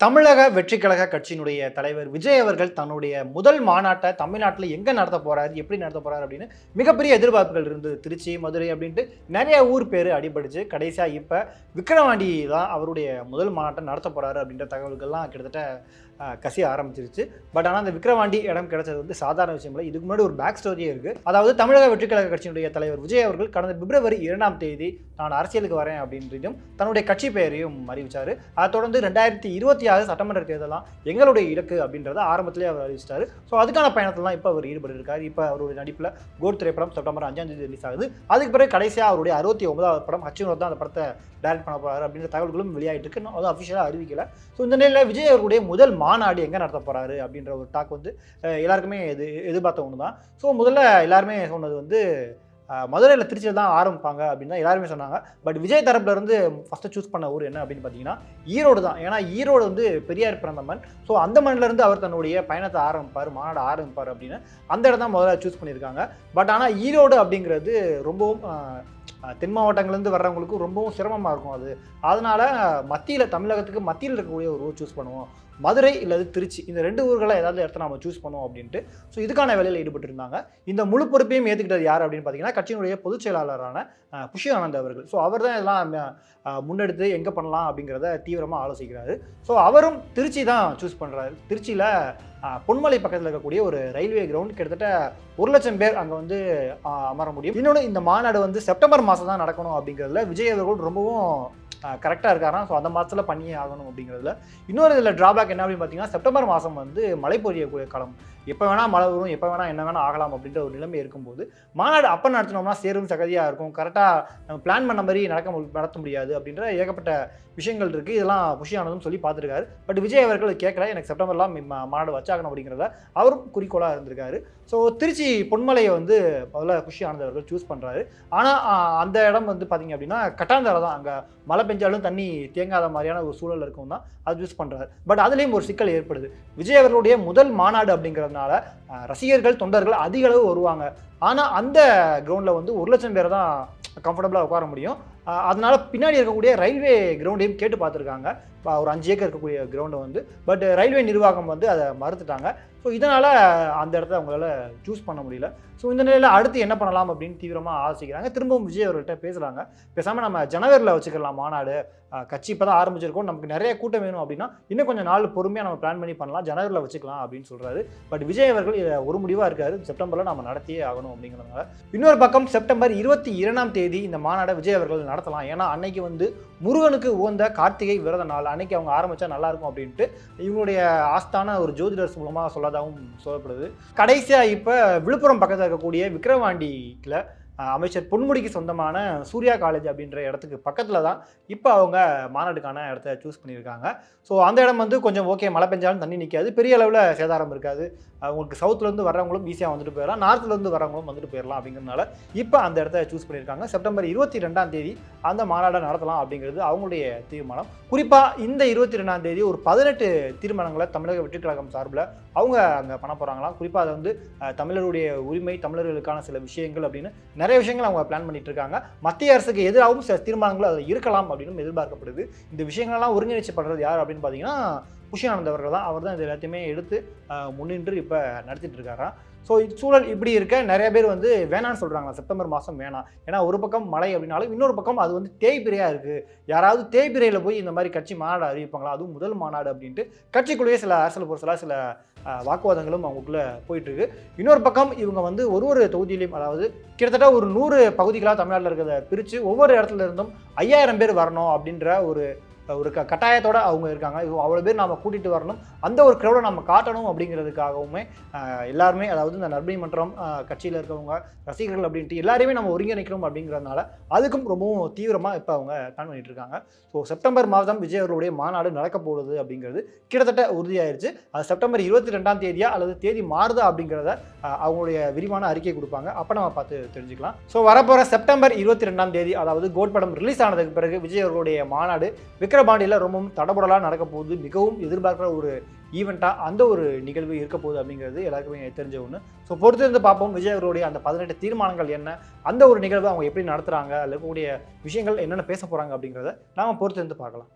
தமிழக வெற்றி கழக கட்சியினுடைய தலைவர் விஜய் அவர்கள் தன்னுடைய முதல் மாநாட்டை தமிழ்நாட்டில் எங்கே நடத்த போறாரு எப்படி நடத்த போறாரு அப்படின்னு மிகப்பெரிய எதிர்பார்ப்புகள் இருந்தது. திருச்சி மதுரை அப்படின்ட்டு நிறைய ஊர் பேர் அடிபடுச்சு கடைசியாக இப்போ விக்ரவாண்டி தான் அவருடைய முதல் மாநாட்டை நடத்த போறாரு அப்படின்ற தகவல்கள்லாம் கிட்டத்தட்ட கசிய ஆரம்பிச்சிருச்சு. பட் ஆனால் அந்த விக்ரவாண்டி இடம் கிடைச்சது வந்து சாதாரண விஷயம் இல்லை. இதுக்கு முன்னாடி ஒரு பேக் ஸ்டோரியே இருக்கு. அதாவது தமிழக வெற்றி கழக கட்சியினுடைய தலைவர் விஜய் அவர்கள் கடந்த பிப்ரவரி இரண்டாம் தேதி நான் அரசியலுக்கு வரேன் அப்படின்றதும் தன்னுடைய கட்சி பெயரையும் அறிவிச்சார். அதை தொடர்ந்து ரெண்டாயிரத்தி இருபத்தி ஆறு சட்டமன்ற தேர்தலாம் எங்களுடைய இலக்கு அப்படின்றத ஆரம்பத்திலே அவர் அறிவிச்சிட்டாரு. ஸோ அதுக்கான பயணத்தில் இப்போ அவர் ஈடுபட்டிருக்காரு. இப்போ அவருடைய நடிப்பில் கோட் திரைப்படம் செப்டம்பர் அஞ்சாம் தேதி ரிலீஸ் ஆகுது. அதுக்கு பிறகு கடைசியாக அவருடைய அறுபத்தி ஒன்பதாவது படம் ஹச்சுனர் தான் அந்த படத்தை டைரக்ட் பண்ண போகிறார் அப்படின்ற தகவல்களும் வெளியாகிட்டு இருக்கு. இன்னும் அதுவும் அஃபிஷியலாக அறிவிக்கல. ஸோ இந்த நிலையில் விஜய் அவருடைய முதல் மாநாடு எங்கே நடத்த போகிறாரு அப்படின்ற ஒரு டாக் வந்து எல்லாருக்குமே எது எதிர்பார்த்த ஒன்று தான் ஸோ முதல்ல எல்லாருமே சொன்னது வந்து மதுரையில் திருச்சியில் தான் ஆரம்பிப்பாங்க அப்படின்னு தான் எல்லாருமே சொன்னாங்க. பட் விஜய் தரப்புலேருந்து ஃபஸ்ட்டு சூஸ் பண்ண ஊர் என்ன அப்படின்னு பார்த்தீங்கன்னா ஈரோடு தான். ஏன்னா ஈரோடு வந்து பெரியார் பிறந்த மண். ஸோ அந்த மண்ணிலேருந்து அவர் தன்னுடைய பயணத்தை ஆரம்பிப்பார் மாநாடு ஆரம்பிப்பார் அப்படின்னு அந்த இடம் தான் முதல்ல சூஸ் பண்ணியிருக்காங்க. பட் ஆனால் ஈரோடு அப்படிங்கிறது ரொம்பவும் தென் மாவட்டங்கள்லேருந்து வர்றவங்களுக்கு ரொம்பவும் சிரமமாக இருக்கும் அது. அதனால மத்தியில் தமிழகத்துக்கு மத்தியில் இருக்கக்கூடிய ஒரு ஊர் சூஸ் பண்ணுவோம். மதுரை இல்லது திருச்சி இந்த ரெண்டு ஊர்களை ஏதாவது இடத்த நம்ம சூஸ் பண்ணுவோம் அப்படின்ட்டு. ஸோ இதுக்கான வேலையில் ஈடுபட்டு இருந்தாங்க இந்த முழு பொறுப்பையும் ஏற்றுக்கிட்டது யார் அப்படின்னு பார்த்தீங்கன்னா கட்சியினுடைய பொதுச் செயலாளரான புஷி ஆனந்த் அவர்கள். ஸோ அவர் தான் இதெல்லாம் முன்னெடுத்து எங்கே பண்ணலாம் அப்படிங்கிறத தீவிரமாக ஆலோசிக்கிறாரு. ஸோ அவரும் திருச்சி தான் சூஸ் பண்ணுறாரு திருச்சியில் பொன்மலை பக்கத்தில் இருக்கக்கூடிய ஒரு ரயில்வே கிரவுண்ட் கிட்டத்தட்ட ஒரு லட்சம் பேர் அங்கே வந்து அமர முடியும். இன்னொன்று இந்த மாநாடு வந்து செப்டம்பர் மாதம் தான் நடக்கணும் அப்படிங்கிறதுல விஜய் அவர்கள் ரொம்பவும் கரெக்டாக இருக்காராம். ஸோ அந்த மாதத்தில் பண்ணியே ஆகணும் அப்படிங்கிறதுல. இன்னொரு இதில் ட்ராபேக் என்ன அப்படின்னு பார்த்தீங்கன்னா செப்டம்பர் மாதம் வந்து மழை பொரியக்கூடிய காலம். எப்போ வேணால் மழை வரும் எப்போ வேணால் என்ன வேணால் ஆகலாம் அப்படின்ற ஒரு நிலைமை இருக்கும்போது மாநாடு அப்போ நடத்தினோம்னா சேரும் சகதியாக இருக்கும். கரெக்டாக நம்ம பிளான் பண்ண மாதிரி நடக்க நடத்த முடியாது அப்படின்ற ஏகப்பட்ட விஷயங்கள் இருக்குது இதெல்லாம் புஷியானதும் சொல்லி பார்த்துருக்காரு பட் விஜய் அவர்கள் கேட்கல எனக்கு செப்டம்பர்லாம் மாநாடு வச்சாகணும் அப்படிங்கிறத அவரும் குறிக்கோளாக இருந்திருக்காரு. ஸோ திருச்சி பொன்மலையை வந்து முதல்ல குஷி ஆனந்த் அவர்கள் சூஸ் பண்ணுறாரு ஆனால் அந்த இடம் வந்து பார்த்தீங்க அப்படின்னா கட்டாந்தரை தான். அங்கே மழை பெஞ்சாலும் தண்ணி தேங்காத மாதிரியான ஒரு சூழல் இருக்கும் தான் அது யூஸ் பண்ணுறாரு பட் அதுலேயும் ஒரு சிக்கல் ஏற்படுது. விஜய் அவர்களுடைய முதல் மாநாடு அப்படிங்கிறதுனால ரசிகர்கள் தொண்டர்கள் அதிக அளவு வருவாங்க. ஆனால் அந்த கிரவுண்டில் வந்து ஒரு லட்சம் பேர் தான் கம்ஃபர்டபுளாக உட்கார முடியும். அதனால் பின்னாடி இருக்கக்கூடிய ரயில்வே கிரவுண்டையும் கேட்டு பார்த்துருக்காங்க. ஒரு அஞ்சு ஏக்கர் இருக்கக்கூடிய கிரவுண்டை வந்து பட் ரயில்வே நிர்வாகம் வந்து அதை மறுத்துட்டாங்க. ஸோ இதனால் அந்த இடத்த அவங்களால சூஸ் பண்ண முடியல. ஸோ இந்த நிலையில் அடுத்து என்ன பண்ணலாம் அப்படின்னு தீவிரமாக ஆலோசிக்கிறாங்க. திரும்பவும் விஜய் அவர்கள்ட்ட பேசுகிறாங்க பேசாமல் நம்ம ஜனவரியில் வச்சுக்கலாம் மாநாடு. கட்சி இப்போ தான் ஆரம்பிச்சிருக்கோம். நமக்கு நிறைய கூட்டம் வேணும் அப்படின்னா இன்னும் கொஞ்சம் நாள் பொறுமையாக நம்ம பிளான் பண்ணி பண்ணலாம். ஜனவரியில் வச்சுக்கலாம் அப்படின்னு சொல்கிறாரு பட் விஜய் அவர்கள் இதை ஒரு முடிவாக இருக்காரு. செப்டம்பரில் நம்ம நடத்தியே ஆகணும் அப்படிங்கிறதுனால. இன்னொரு பக்கம் செப்டம்பர் இருபத்தி இரண்டாம் தேதி இந்த மாநாடை விஜய் அவர்கள் நடத்தலாம். ஏன்னா அன்னைக்கு வந்து முருகனுக்கு உகந்த கார்த்திகை விரத நாள். அன்னைக்கு அவங்க ஆரம்பிச்சா நல்லா இருக்கும் அப்படின்ட்டு இவங்களுடைய ஆஸ்தான ஒரு ஜோதிடர்ஸ் மூலமாக சொல்லதாகவும் சொல்லப்படுது. கடைசியாக இப்போ விழுப்புரம் பக்கத்தில் இருக்கக்கூடிய விக்கிரவாண்டியில் அமைச்சர் பொன்முடிக்கு சொந்தமான சூர்யா காலேஜ் அப்படின்ற இடத்துக்கு பக்கத்தில் தான் இப்போ அவங்க மாநாடுக்கான இடத்த சூஸ் பண்ணியிருக்காங்க. ஸோ அந்த இடம் வந்து கொஞ்சம் ஓகே மழை பெஞ்சாலும் தண்ணி நிற்காது பெரிய அளவில் சேதாரம் இருக்காது. அவங்களுக்கு உங்களுக்கு சவுத்துலேருந்து வர்றவங்களும் ஈஸியாக வந்துட்டு போயிடலாம். நார்த்துலேருந்து வர்றவங்களும் வந்துட்டு போயிடலாம் அப்படிங்கிறதுனால இப்போ அந்த இடத்த சூஸ் பண்ணியிருக்காங்க. செப்டம்பர் இருபத்தி ரெண்டாம் தேதி அந்த மாநாடை நடத்தலாம் அப்படிங்கிறது அவங்களுடைய தீர்மானம். குறிப்பாக இந்த இருபத்தி ரெண்டாம் தேதி ஒரு பதினெட்டு தீர்மானங்களை தமிழக வெற்றி கழகம் சார்பில் அவங்க அங்கே பண்ண போகிறாங்களாம் குறிப்பாக அதை வந்து தமிழருடைய உரிமை தமிழர்களுக்கான சில விஷயங்கள் அப்படின்னு நிறைய விஷயங்கள் அவங்க பிளான் பண்ணிட்டு இருக்காங்க மத்திய அரசுக்கு எதிராகவும் சில தீர்மானங்கள் அதில் இருக்கலாம் அப்படின்னு எதிர்பார்க்கப்படுது. இந்த விஷயங்கள்லாம் ஒருங்கிணைச்சப்படுறது யார் அப்படின்னு பார்த்தீங்கன்னா புஷியானந்த் அவர்கள் தான். அவர் தான் இது எல்லாத்தையுமே எடுத்து முன்னின்று இப்போ நடத்திட்டு இருக்காராம் ஸோ சூழல் இப்படி இருக்க நிறைய பேர் வந்து வேணான்னு சொல்கிறாங்க செப்டம்பர் மாதம் வேணாம். ஏன்னா ஒரு பக்கம் மழை அப்படின்னாலும் இன்னொரு பக்கம் அது வந்து தேய்பிரையாக இருக்குது யாராவது தேய்பிரையில் போய் இந்த மாதிரி கட்சி மாநாடு அறிவிப்பாங்களா? அதுவும் முதல் மாநாடு அப்படின்ட்டு கட்சிக்குள்ளேயே சில அரசியல் பொருசலாக சில வாக்குவாதங்களும் அவங்களுக்குள்ளே போயிட்டுருக்கு இன்னொரு பக்கம் இவங்க வந்து ஒரு ஒரு தொகுதியிலையும் அதாவது கிட்டத்தட்ட ஒரு நூறு பகுதிகளாக தமிழ்நாட்டில் இருக்கிறத பிரித்து ஒவ்வொரு இடத்துல இருந்தும் ஐயாயிரம் பேர் வரணும் அப்படின்ற ஒரு ஒரு க கட்டாயத்தோட அவங்க இருக்காங்க. அவ்வளோ பேர் நம்ம கூட்டிகிட்டு வரணும். அந்த ஒரு க்ரௌடை நம்ம காட்டணும் அப்படிங்கிறதுக்காகவுமே எல்லாருமே அதாவது இந்த நற்பணி மன்றம் கட்சியில் இருக்கவங்க ரசிகர்கள் அப்படின்ட்டு எல்லாரையுமே நம்ம ஒருங்கிணைக்கணும் அப்படிங்கிறதுனால அதுக்கும் ரொம்பவும் தீவிரமாக இப்போ அவங்க பிளான் பண்ணிட்டு இருக்காங்க. ஸோ செப்டம்பர் மாதம் விஜய் அவர்களுடைய மாநாடு நடக்க போகுது அப்படிங்கிறது கிட்டத்தட்ட உறுதியாயிருச்சு. அது செப்டம்பர் இருபத்தி ரெண்டாம் தேதியா அல்லது தேதி மாறுதா அப்படிங்கிறத அவங்களுடைய விரிவான அறிக்கை கொடுப்பாங்க. அப்போ நம்ம பார்த்து தெரிஞ்சுக்கலாம். ஸோ வரப்போகிற செப்டம்பர் இருபத்தி ரெண்டாம் தேதி அதாவது கோட் படம் ரிலீஸ் ஆனதுக்கு பிறகு விஜய் அவர்களுடைய மாநாடு விக்கிரபாண்டியில் ரொம்பவும் தடபுடலாக நடக்க போகுது. மிகவும் எதிர்பார்க்குற ஒரு ஈவெண்ட்டாக அந்த ஒரு நிகழ்வு இருக்க போகுது அப்படிங்கிறது எல்லாருக்குமே தெரிஞ்ச ஒன்று ஸோ பொறுத்திருந்து பார்ப்போம். விஜய் அவருடைய அந்த பதினெட்டு தீர்மானங்கள் என்ன? அந்த ஒரு நிகழ்வு அவங்க எப்படி நடத்துகிறாங்க அதில் இருக்கக்கூடிய விஷயங்கள் என்னென்ன பேச போகிறாங்க அப்படிங்கிறத நாம பொறுத்திருந்து பார்க்கலாம்.